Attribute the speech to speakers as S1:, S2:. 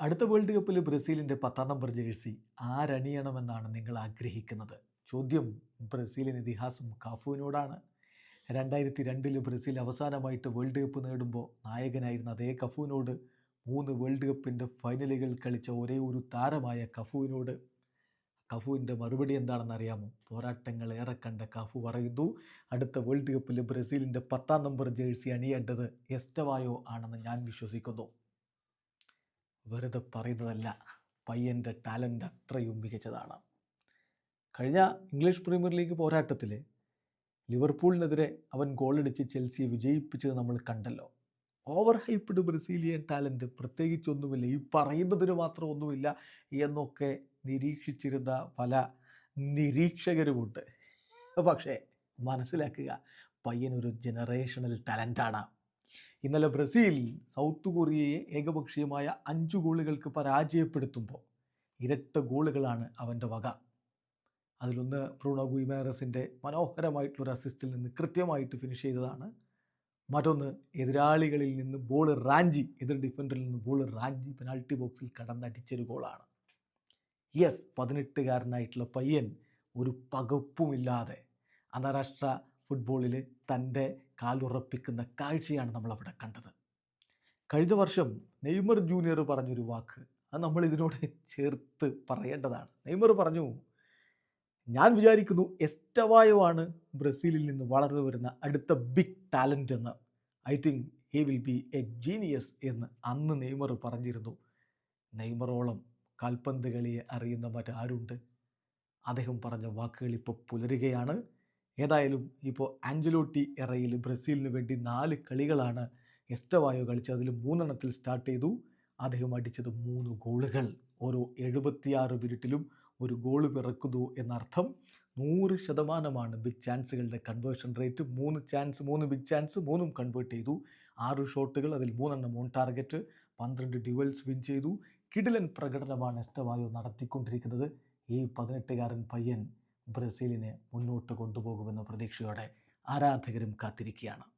S1: അടുത്ത വേൾഡ് കപ്പിൽ ബ്രസീലിന്റെ പത്താം നമ്പർ ജേഴ്സി ആരണിയണമെന്നാണ് നിങ്ങൾ ആഗ്രഹിക്കുന്നത്? ചോദ്യം ബ്രസീലിന് ഇതിഹാസം കഫുവിനോടാണ്. രണ്ടായിരത്തി രണ്ടിൽ ബ്രസീൽ അവസാനമായിട്ട് വേൾഡ് കപ്പ് നേടുമ്പോൾ നായകനായിരുന്ന അതേ കഫുവിനോട് മൂന്ന് വേൾഡ് കപ്പിന്റെ ഫൈനലുകൾ കളിച്ച ഒരേ ഒരു താരമായ കഫുവിനോട് കഫുവിന്റെ മറുപടി എന്താണെന്ന് അറിയാമോ? പോരാട്ടങ്ങൾ ഏറെ കണ്ട കഫു പറയുന്നു അടുത്ത വേൾഡ് കപ്പിൽ ബ്രസീലിന്റെ പത്താം നമ്പർ ജേഴ്സി അണിയേണ്ടത് എസ്റ്റവായോ ആണെന്ന് ഞാൻ വിശ്വസിക്കുന്നു. വെറുതെ പറയുന്നതല്ല. പയ്യന്റെ ടാലന്റ് അത്രയും മികച്ചതാണ്. കഴിഞ്ഞ ഇംഗ്ലീഷ് പ്രീമിയർ ലീഗ് പോരാട്ടത്തിൽ ലിവർപൂളിനെതിരെ അവൻ ഗോളടിച്ച് ചെൽസിയെ വിജയിപ്പിച്ചത് നമ്മൾ കണ്ടല്ലോ. ഓവർ ഹൈപ്ഡ് ബ്രസീലിയൻ ടാലന്റ് പ്രത്യേകിച്ചൊന്നുമില്ല. ഈ പറയുന്നതിന് മാത്രം ഒന്നുമില്ല എന്നൊക്കെ നിരീക്ഷിച്ചിരുന്ന പല നിരീക്ഷകരുമുണ്ട്. പക്ഷേ മനസ്സിലാക്കുക പയ്യനൊരു ജനറേഷണൽ ടാലന്റാണ് ഇന്നലെ ബ്രസീൽ സൗത്ത് കൊറിയയെ ഏകപക്ഷീയമായ അഞ്ച് ഗോളുകൾക്ക് പരാജയപ്പെടുത്തുമ്പോൾ ഇരട്ട ഗോളുകളാണ് അവന്റെ വക. അതിലൊന്ന് ബ്രൂണോ ഗുയിമാറസിന്റെ മനോഹരമായിട്ടുള്ളൊരു അസിസ്റ്റിൽ നിന്ന് കൃത്യമായിട്ട് ഫിനിഷ് ചെയ്തതാണ്. മറ്റൊന്ന് എതിരാളികളിൽ നിന്ന് ബോൾ റാഞ്ചി എതിർ ഡിഫൻഡറിൽ നിന്ന് ബോൾ റാഞ്ചി പെനാൾട്ടി ബോക്സിൽ കടന്നടിച്ചൊരു ഗോളാണ്. യെസ് പതിനെട്ടുകാരനായിട്ടുള്ള പയ്യൻ ഒരു പകപ്പുമില്ലാതെ അന്താരാഷ്ട്ര ഫുട്ബോളിൽ തന്റെ കാലുറപ്പിക്കുന്ന കാഴ്ചയാണ് നമ്മളവിടെ കണ്ടത്. കഴിഞ്ഞ വർഷം നെയ്മർ ജൂനിയർ പറഞ്ഞൊരു വാക്ക് അത് നമ്മൾ ഇതിനോട് ചേർത്ത് പറയേണ്ടതാണ്. നെയ്മർ പറഞ്ഞു ഞാൻ വിചാരിക്കുന്നു എസ്റ്റവായോ ആണ് ബ്രസീലിൽ നിന്ന് വളർന്നു വരുന്ന അടുത്ത ബിഗ് ടാലന്റ് എന്ന്. I think he will be a genius എന്ന് അന്ന് നെയ്മർ പറഞ്ഞിരുന്നു. നെയ്മറോളം കാൽപന്ത് കളിയെ അറിയുന്ന മറ്റാരുണ്ട്? അദ്ദേഹം പറഞ്ഞ വാക്കുകൾ ഇപ്പോൾ പുലരുകയാണ്. ഏതായാലും ഇപ്പോൾ ആഞ്ചലോട്ടി എറയിൽ ബ്രസീലിന് വേണ്ടി നാല് കളികളാണ് എസ്റ്റവായോ കളിച്ചത്. അതിൽ മൂന്നെണ്ണത്തിൽ സ്റ്റാർട്ട് ചെയ്തു. അദ്ദേഹം അടിച്ചത് മൂന്ന് ഗോളുകൾ. ഓരോ എഴുപത്തിയാറ് മിനിറ്റിലും ഒരു ഗോൾ പിറക്കുന്നു എന്നർത്ഥം. നൂറ് ശതമാനമാണ് ബിഗ് ചാൻസുകളുടെ കൺവേർഷൻ റേറ്റ് മൂന്ന് ചാൻസ് മൂന്ന് ബിഗ് ചാൻസ് മൂന്നും കൺവേർട്ട് ചെയ്തു. ആറ് ഷോട്ടുകൾ അതിൽ മൂന്നെണ്ണം ഓൺ ടാർഗറ്റ് പന്ത്രണ്ട് ഡ്യുവൽസ് വിൻ ചെയ്തു. കിടിലൻ പ്രകടനമാണ് എസ്റ്റവായോ നടത്തിക്കൊണ്ടിരിക്കുന്നത്. ഈ പതിനെട്ടുകാരൻ പയ്യൻ ബ്രസീലിനെ മുന്നോട്ട് കൊണ്ടുപോകുമെന്ന പ്രതീക്ഷയോടെ ആരാധകരും കാത്തിരിക്കുകയാണ്.